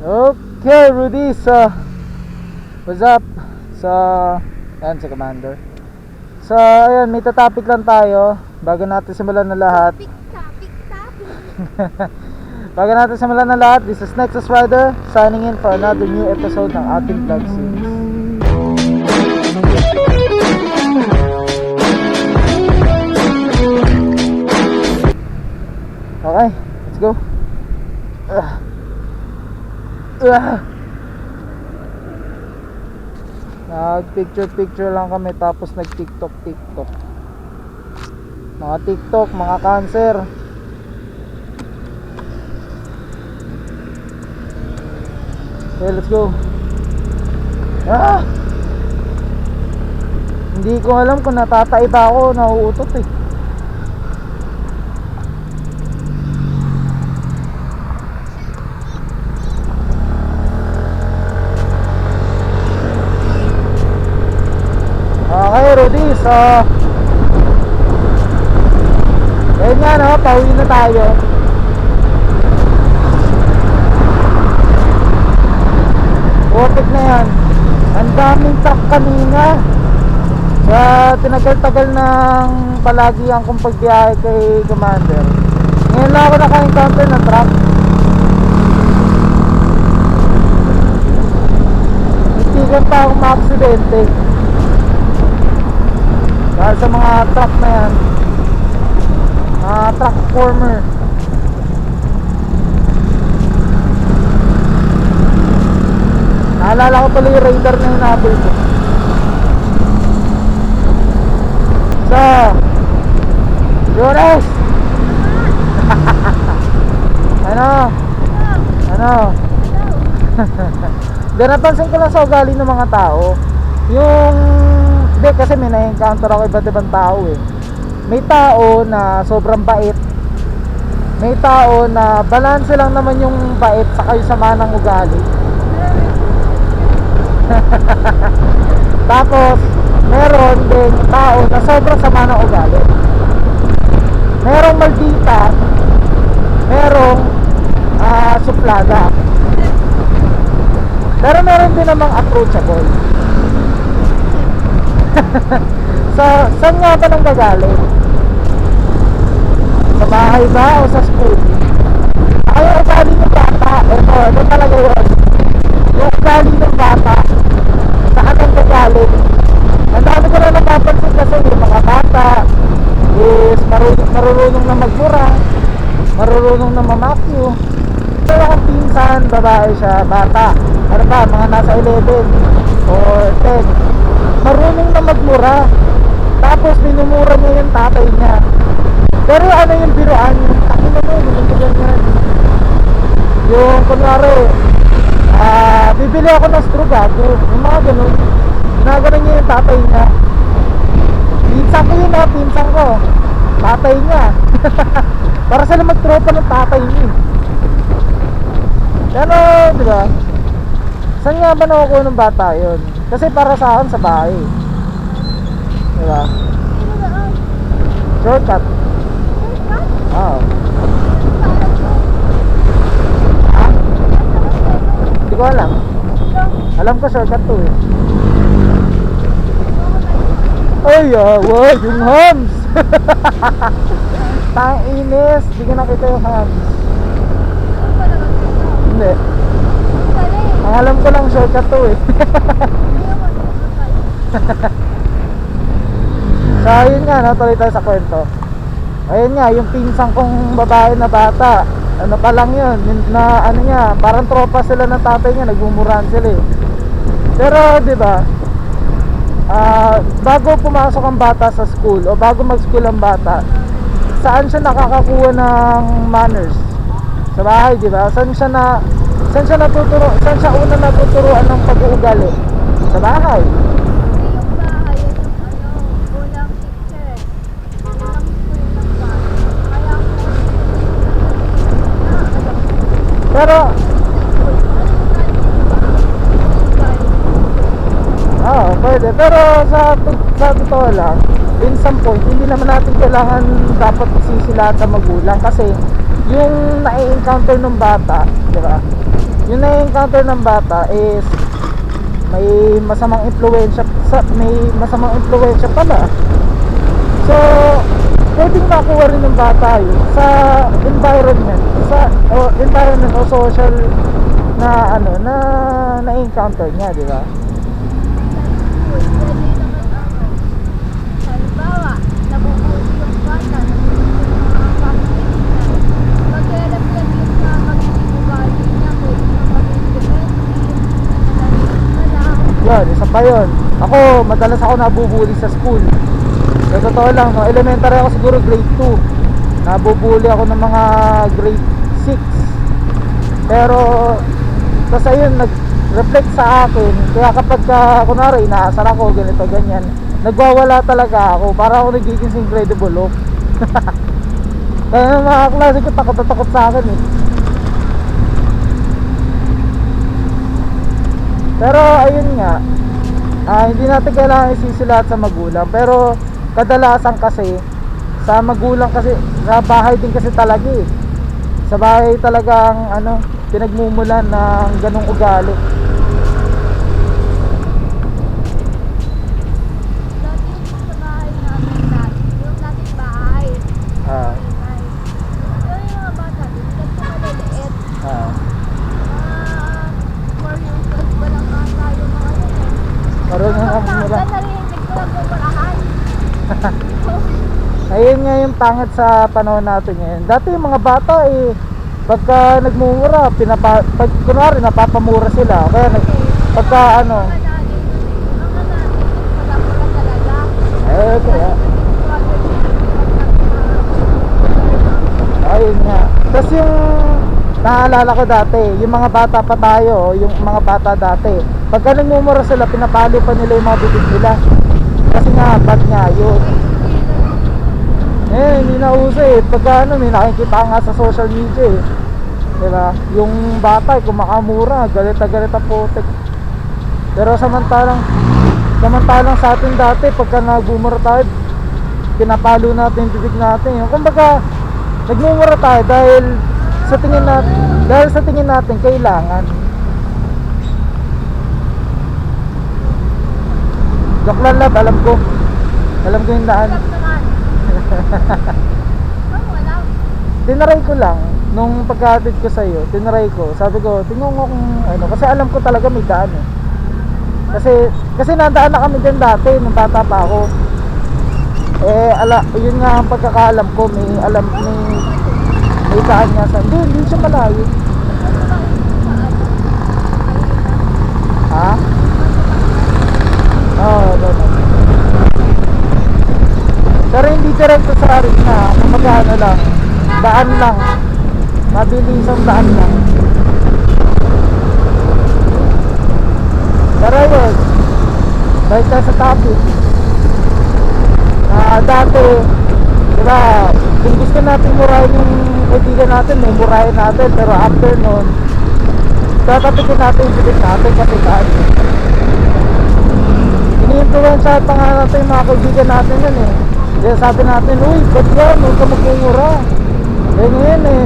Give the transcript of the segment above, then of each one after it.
Okay, Rudy, so what's up? So, yan si Commander. So, ayan, may topic lang tayo bago natin simulan na lahat. Topic, topic, topic. Bago natin simulan na lahat, this is Nexus Rider signing in for another new episode ng ating vlog series. Okay, let's go. Ah. Ah. Nag picture picture lang kami tapos nag TikTok TikTok. Mga TikTok, mga cancer. Okay, let's go. Ah! Hindi ko alam kung natatay ba ako, nauutot eh. Okay, Rudy, so Ayun nga no, pauwi na tayo. Putik na yan. Ang daming truck kanina. Sa tinagal-tagal ng palagi ang kong pagbiyahe kay Commander. Ngayon lang ako naka-encounter ng truck. Hindi pa akong maaksidente dahil sa mga truck na yan mga truck former. Naalala ko pala yung radar na hinabol ko so Jonas! Ano? Ano? Hindi, napansin ko lang sa ugali ng mga tao yung hindi kasi may na-encounter ako iba't ibang tao eh. May tao na sobrang bait. May tao na balance lang naman yung bait sa yung sama ng ugali. Tapos meron din tao na sobrang sama ng ugali. Merong maldita. Merong ah, suplada pero meron din namang approachable sa saan nga ba nang gagaling? Sa bahay ba o sa school? Ay, yung ugali ng bata. Ito, ito talaga yun. Yung ugali ng bata. Saan ang gagaling? Ang dami ko na napapansin kasi yung mga bata is marunong, marunong na magmura, marunong na mamakyo. Pero akong pinsan, babae siya, bata. Ano ba, mga nasa 11 or 10 marunong na magmura tapos minumura niya yung tatay niya. Pero ano yung biruan? Takin na mo ganito ganyan yung kunwari ah bibili ako ng straw gago. Yung mga ganun. Ginagano niya yung tatay niya. Pinsan ko yun ha pinsan ko. Tatay niya. Para sila magtropa ng tatay niya. Pero di ba? Saan nga ba nakukuha ng bata yun? Kasi para sa akin sa bahay. Diba? Shortcut. Shortcut? Hindi ko alam. Alam ko shortcut to eh. Ay, ah, wag, yung hams! Tang inis, di ko nakita yung hams. Hindi. Ang alam ko lang shortcut to eh. So, ayun nga, no, tuloy tayo sa kwento. Ayun nga, yung pinsang kong babae na bata, ano pa lang yun, na ano niya, parang tropa sila ng tatay niya, nagmumurahan sila eh. Pero, di ba, ah, bago pumasok ang bata sa school, o bago mag-school ang bata, saan siya nakakakuha ng manners? Sa bahay, di ba? Saan siya na, saan siya natuturo, saan siya una natuturuan ng pag-uugali? Sa bahay. Kasi yung bahay, yun yung ano, unang teacher eh. Unang school ng bahay. Kaya ako, ah, alam mo. Pero, Oo, pwede. Pero sa, sa totoo lang, in some point, hindi naman natin kailangan dapat ng magulang kasi yung na-encounter ng bata, di ba? yung na-encounter ng bata is may masamang impluensya sa may masamang impluensya pala so pwedeng makuha rin ng bata yun sa environment sa o environment o social na ano na na-encounter niya di ba na na. Yun, isa pa yun. Ako, madalas ako nabubuli sa school. Sa totoo lang, no, elementary ako siguro grade 2. Nabubuli ako ng mga grade 6. Pero, tapos ayun, nag-reflect sa akin. Kaya kapag, ka, kunwari, inaasar ako, ganito, ganyan, nagwawala talaga ako. Para ako nagiging incredible look. Kaya yung mga klase ko, takot takot sa akin eh. Pero ayun nga, ah, hindi natin kailangan isisi sa magulang. Pero kadalasan kasi, sa magulang kasi, sa bahay din kasi talaga eh. Sa bahay talagang ano, pinagmumulan ng ganong ugali. Dati yung sa bahay namin dati, yung dating bahay, Ah, ingay. Pero yung mga bata, din, kasi maliliit. ah. Ah, four years old pa lang ata yung mga yun eh. Marunong Hanggang ang sa mura. narinig ko lang bumarahan. Ayun nga yung pangit sa panahon natin ngayon. Dati yung mga bata eh, pagka nagmumura, pinapa, pag, kunwari napapamura sila. Kaya nag, pagka ano, eh kaya, Ayun nga. Tapos yung naalala ko dati, yung mga bata pa tayo, yung mga bata dati, pagka nagmumura sila, pinapalo pa nila yung mga bibig nila. Kasi nga, bad nga yun. Eh, hindi na uso eh. Pagka ano, may nakikita nga sa social media eh. Diba? Yung bata, eh, kumakamura, galit na galit ang putik. Pero samantalang, samantalang sa atin dati, pagka nagmumura tayo, pinapalo natin yung bibig natin. Yung kumbaga, nagmumura tayo dahil sa tingin natin, dahil sa tingin natin, kailangan. Joke lang alam ko. Alam ko yung daan. Tinaray ko lang, nung pagka-update ko sa'yo, tinaray ko. Sabi ko, tingnan mo kung ano, kasi alam ko talaga may daan eh. Kasi, kasi nandaan na kami dyan dati, nung bata pa ako. Eh, ala, yun nga ang pagkakaalam ko, may alam, may, may daan nga sa, hindi, hindi siya malayo. Ha? Oh, ganun. Pero hindi direkto sa arena, kumbaga ano lang, daan lang. Mabilis ang daan lang. Pero yun, balik tayo sa topic. Ah, dati, di ba, kung gusto natin murahin yung kaibigan natin, may murahin natin. Pero after nun, tatapikin natin yung bibig natin kasi daan. Ini-influensya pa nga natin yung mga kaibigan natin yun eh. Kaya sabi natin, uy, ba't yan? Huwag ka magmumura. Eh ngayon eh,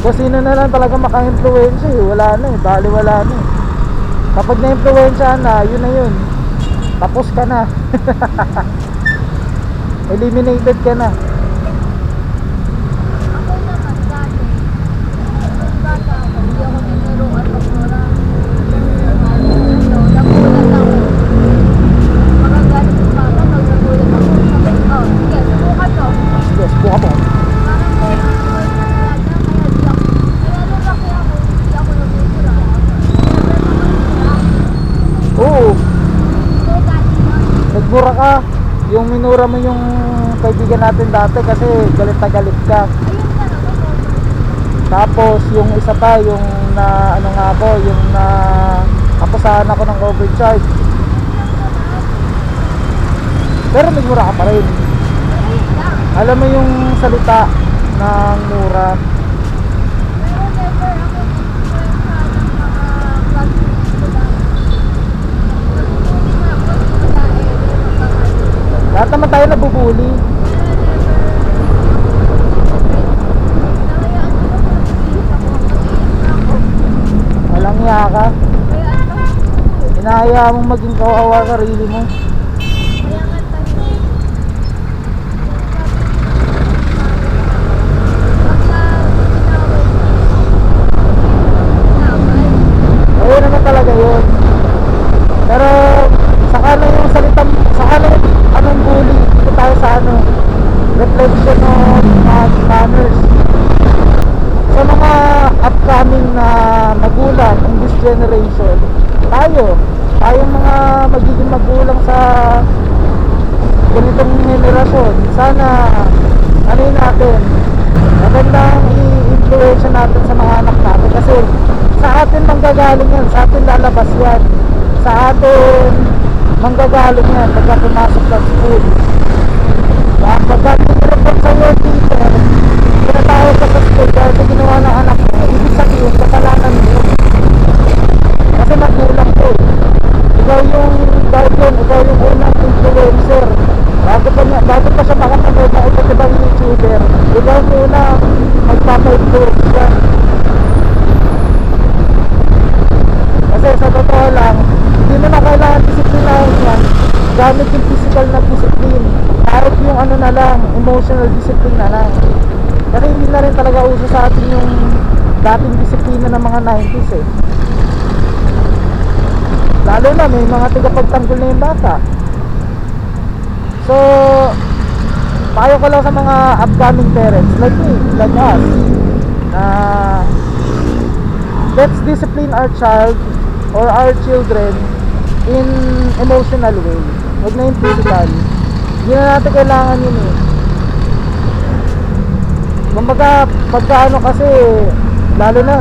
kung sino na lang talaga maka-influensya eh. Wala na eh, bali wala na eh. Kapag na-influensya na, yun na yun. Tapos ka na. Eliminated ka na. Ako naman dati, nung bata ako, hindi ako tinuruan magmura. Ano, nagulat ako. Makagalit yung bata, pag nagulat ako, sabi, oh, sige, subukan mo. Yes, buka mo. Parang may influence na talaga, kaya di ako, kaya nung laki ako, hindi ako nagmumura. Never naman Oo, So, dati na, nagmura ka. Yung minura mo yung kaibigan natin dati kasi galit na galit ka. Tapos yung isa pa, yung na ano nga ako, yung na apusahan ako ng overcharge. Pero nagmura ka pa rin. Alam mo yung salita ng mura. Pero never ako influensya ng mga classmates ko dati. Nagpupuli na ako, hindi wala eh, hindi magkakalit. Lahat naman tayo nabubuli. Walang ka. Kaya ang tayo po eh. Inahaya mong maging kawawa sa sarili mo. Kaya nga tayo eh. Pagka tinawag mo, tinawag. Ayun naman talaga yun. Pero saka na yung salita, saka na yung anong bully. Dito tayo sa ano, reflection of uh, manners. Sa mga upcoming na magulang in this generation, tayo, tayong mga magiging magulang sa ganitong henerasyon, sana ano yun natin, magandang i-influensya natin sa mga anak natin kasi sa atin manggagaling yan, sa atin lalabas yan, sa atin manggagaling yan pagka pumasok ng school. Kaya pagka tinireport sa iyo teacher, tinatawag ka sa school dahil sa ginawa ng anak mo, ibig sabihin, kasalanan mo yun. Kasi magulang ko. Ikaw yung guardian, ikaw yung unang influencer. Bago pa, niya, bago pa siya makapanood ng iba't ibang YouTuber, ikaw yung unang magpapa-influence siya. Kasi sa totoo lang, hindi mo na kailangan disiplinahin yan gamit yung physical na discipline. Kahit yung ano na lang, emotional discipline na lang. Kasi hindi na rin talaga uso sa atin yung dating disiplina ng mga 90s eh. Lalo na may mga tigapagtanggol na yung bata. So, payo ko lang sa mga upcoming parents like me, like us, na let's discipline our child or our children in emotional way. Huwag na yung physical. Hindi na natin kailangan yun eh. Kumbaga, pagka ano kasi, lalo na.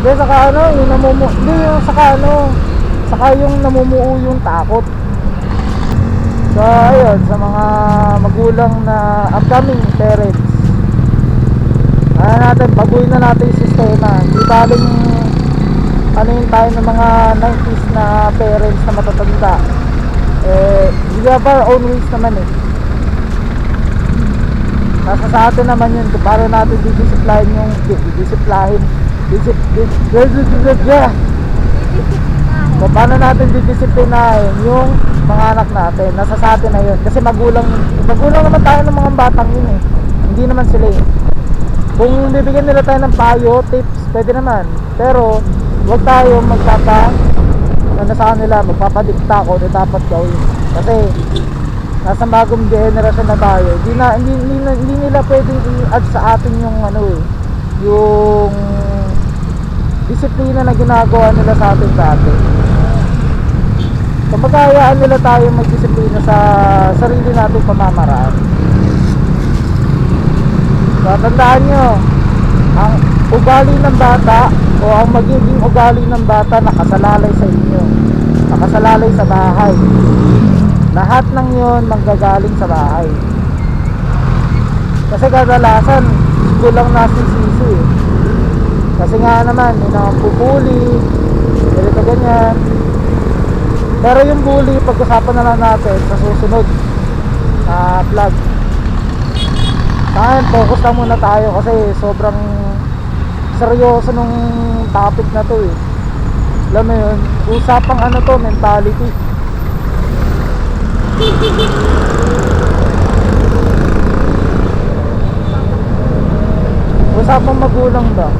Hindi, saka ano, yung namumu... Hindi, yung saka ano, saka yung namumuo yung takot. So, ayun, sa mga magulang na upcoming parents, ano natin, baguhin na natin yung sistema. Hindi baling ano yung tayo ng mga 90s na parents na matatanda. Eh, we have our own ways naman eh. Nasa sa atin naman yun paano natin didisiplahin yung didisiplahin disip, dis, dis, dis, dis, dis, kung paano natin didisiplinahin yung mga anak natin nasa sa atin na yun. Kasi magulang magulang naman tayo ng mga batang yun eh. Hindi naman sila eh. Kung bibigyan nila tayo ng payo, tips, pwede naman. Pero huwag tayo magpapa ano sa kanila, magpapadikta ko na dapat gawin kasi nasa bagong generation na tayo hindi, na, hindi, hindi, hindi nila pwedeng i-add sa atin yung ano eh yung disiplina na ginagawa nila sa atin dati Kumbaga hayaan nila tayo magdisiplina sa sarili nating pamamaraan. So, tandaan nyo, ang ugali ng bata o ang magiging ugali ng bata nakasalalay sa inyo. Nakasalalay sa bahay. Lahat ng yon manggagaling sa bahay. Kasi kadalasan, school lang nasisisi. Kasi nga naman, yun ang pupuli, ganito ganyan. Pero yung bully, pag-usapan na lang natin sa susunod na vlog. Saan, focus lang muna tayo kasi sobrang seryoso nung topic na to eh. Alam mo yun, usapang ano to, mentality. Usapang magulang ba?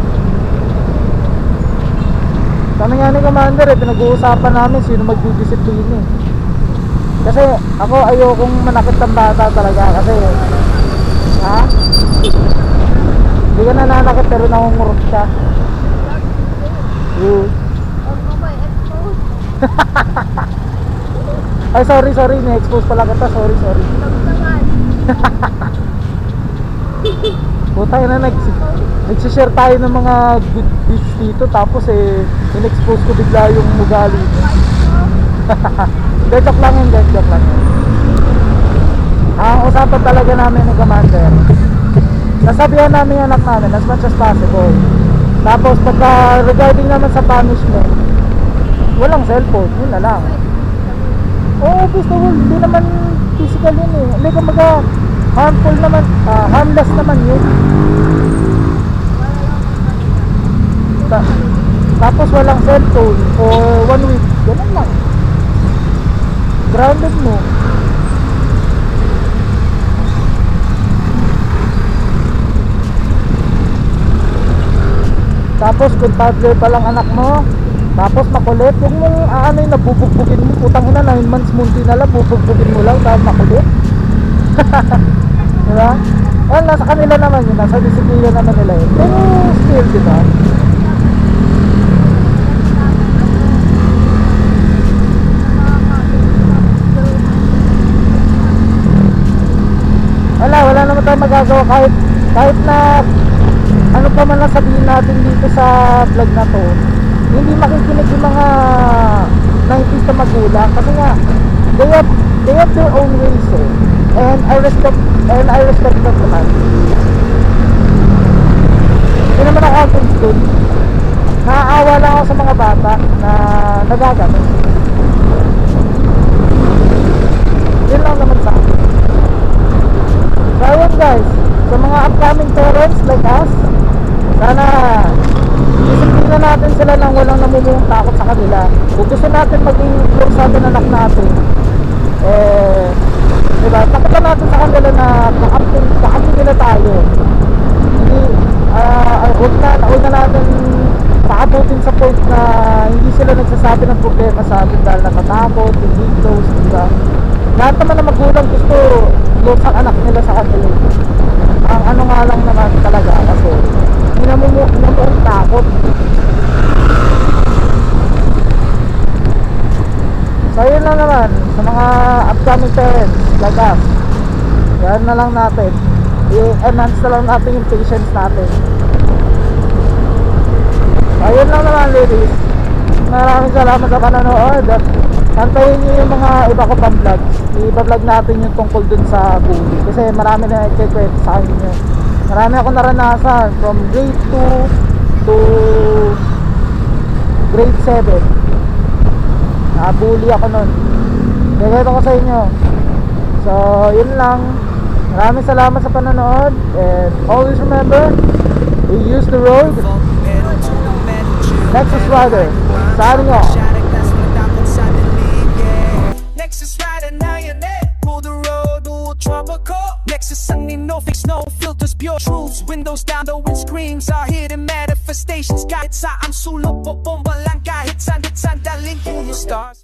Kami nga ni Commander eh, pinag-uusapan namin sino magdidisiplina eh. Kasi ako ayokong manakit ng bata talaga kasi ha? Hindi ka nananakit pero nangungurot ka. Oo. Huwag mo ba i-expose? Ay sorry sorry, ni-expose pala kita. Sorry sorry. Puta na nag nagsishare tayo ng mga good deeds dito tapos eh in-expose ko bigla yung ugali. Hindi, joke lang yun guys, joke lang yun. Ang usapan talaga namin ni Commander, nasabihan namin yung anak namin as much as possible. Tapos pagka regarding naman sa punishment, walang cellphone, yun na lang. Oo, gusto ko, hindi naman physical yun eh. Hindi, kumbaga, harmful naman, ah, harmless naman yun. Ta- tapos walang cellphone for one week. Ganun lang. Grounded mo. Tapos kung toddler pa lang anak mo, tapos makulit, huwag mong ano yung nabubugbugin mo. Putang ina, 9 months munti na lang, bubugbugin mo lang dahil makulit. diba? Well, nasa kanila naman yun, nasa disiplina naman nila yun. Pero still, diba? Wala, wala naman tayong magagawa kahit kahit na ano man lang sabihin natin dito sa vlog na to hindi makikinig yung mga 90s na magulang. Kasi nga they have, they have their own ways eh. and I respect and I respect them naman. Hindi naman ako against dun naaawa lang ako sa mga bata na nagagamit. Yun lang naman sa akin. So guys, sa mga upcoming parents like us, sana disiplina natin sila nang walang namumulong takot sa kanila. Kung gusto natin maging close sa atin anak natin, eh, diba, takutan natin sa kanila na kakampi, kakampi nila tayo. Hindi, ah, uh, na, huwag na natin paabutin sa point na hindi sila nagsasabi ng problema sa atin dahil natatakot, hindi close, diba? Lahat naman na magulang gusto close ang anak nila sa kanila. Ang ano nga lang naman talaga kasi hindi na mo takot. So yun lang naman sa mga upcoming parents like us. Yan na lang natin. I-enhance na lang natin yung patience natin. So yun lang naman ladies. Maraming salamat sa panonood at Antayin nyo yung mga iba ko pang vlogs. I-vlog natin yung tungkol dun sa bully. Kasi marami na nagkikwento sa akin yun. Marami akong naranasan from grade 2 to grade 7. Nakabully ako nun. Kaya ko sa inyo. So, yun lang. Maraming salamat sa panonood. And always remember, we use the road. Nexus Rider. Signing off. Nexus rider sunny, no fix, no filters, pure truths. Windows down, the windscreens are hidden manifestations. Kahit saan sulok po bomba lang kahit saan, saan daling puno stars.